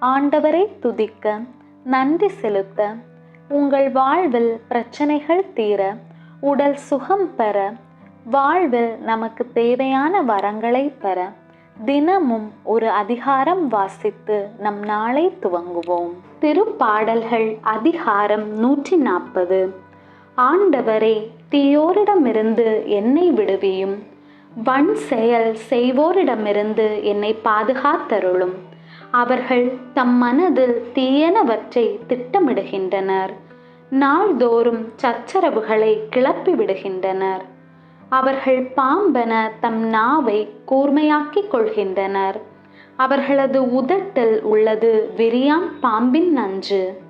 ஆண்டவரை துதிக்க நன்றி செலுத்த உங்கள் வாழ்வில் பிரச்சனைகள் தீர உடல் சுகம் பெற வாழ்வில் நமக்கு தேவையான வரங்களை பெற தினமும் ஒரு அதிகாரம் வாசித்து நம் நாளை துவங்குவோம். திருப்பாடல்கள் அதிகாரம் நூற்றி நாற்பது. ஆண்டவரே தீயோரிடமிருந்து என்னை விடுவியும். வன் செயல் செய்வோரிடமிருந்து என்னை பாதுகாத்தருளும். அவர்கள் தம் மனதில் தீயனவற்றை திட்டமிடுகின்றனர். நாள்தோறும் சச்சரவுகளை கிளப்பி விடுகின்றனர் அவர்கள் பாம்பென தம் நாவை கூர்மையாக்கிக் கொள்கின்றனர். அவர்களது உதட்டில் உள்ளது விரியான் பாம்பின் நஞ்சு.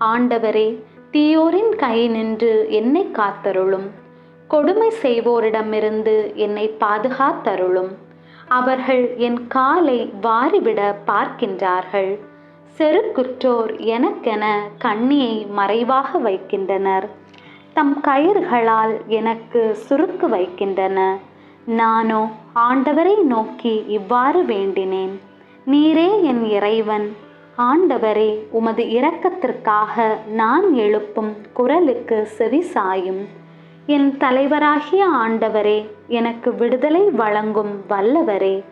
ஆண்டவரே தீயோரின் கை நின்று என்னை காத்தருளும். கொடுமை செய்வோரிடமிருந்து என்னை பாதுகாத்தருளும். அவர்கள் என் காலை வாரிவிட பார்க்கின்றார்கள். செருக்குற்றோர் எனக்கென கண்ணியை மறைவாக வைக்கின்றனர். தம் கயிர்களால் எனக்கு சுருக்கு வைக்கின்றன. நானோ ஆண்டவரை நோக்கி இவ்வாறு வேண்டினேன். நீரே என் இறைவன். ஆண்டவரே உமது இரக்கத்திற்காக நான் எழுப்பும் குரலுக்கு செவி சாயும். என் தலைவராகிய ஆண்டவரே எனக்கு விடுதலை வழங்கும் வல்லவரே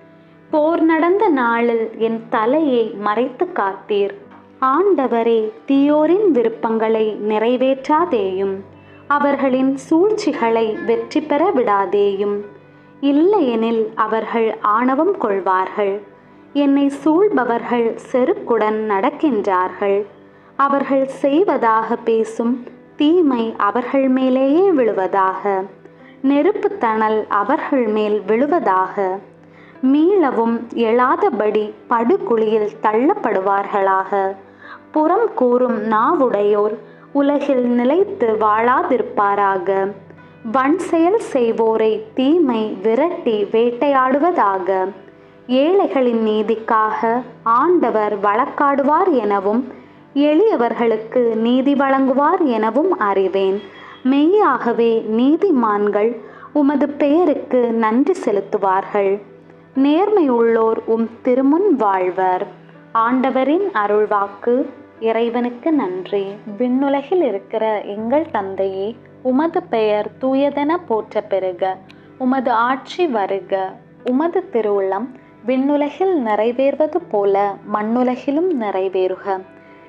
போர் நடந்த நாளில் என் தலையை மறைத்து காத்தீர். ஆண்டவரே தீயோரின் விருப்பங்களை நிறைவேற்றாதேயும் அவர்களின் சூழ்ச்சிகளை வெற்றி பெற விடாதேயும். இல்லையெனில் அவர்கள் ஆணவம் கொள்வார்கள். என்னை சூழ்பவர்கள் செருக்குடன் நடக்கின்றார்கள். அவர்கள் செய்வதாக பேசும் தீமை அவர்கள் மேலேயே விழுவதாக. நெருப்பு தணல் அவர்கள் மேல் விழுவதாக. மீளவும் எழாதபடி படுகுழியில் தள்ளப்படுவார்களாக. புறம் கூறும் நாவுடையோர் உலகில் நிலைத்து வாழாதிருப்பாராக. வன் செயல் செய்வோரை தீமை விரட்டி வேட்டையாடுவதாக. ஏழைகளின் நீதிக்காக ஆண்டவர் வழக்காடுவார் எனவும் எளியவர்களுக்கு நீதி வழங்குவார் எனவும் அறிவேன். மெய்யாகவே நீதிமான்கள் உமது பெயருக்கு நன்றி செலுத்துவார்கள். நேர்மை உள்ளோர் உம் திருமுன் வாழ்வர். ஆண்டவரின் அருள்வாக்கு இறைவனுக்கு நன்றி. விண்ணுலகில் இருக்கிற எங்கள் தந்தையே உமது பெயர் தூயதென போற்ற பெருக. உமது ஆட்சி வருக. உமது திருவுள்ளம் விண்ணுலகில் நிறைவேறுவது போல மண்ணுலகிலும் நிறைவேறுக.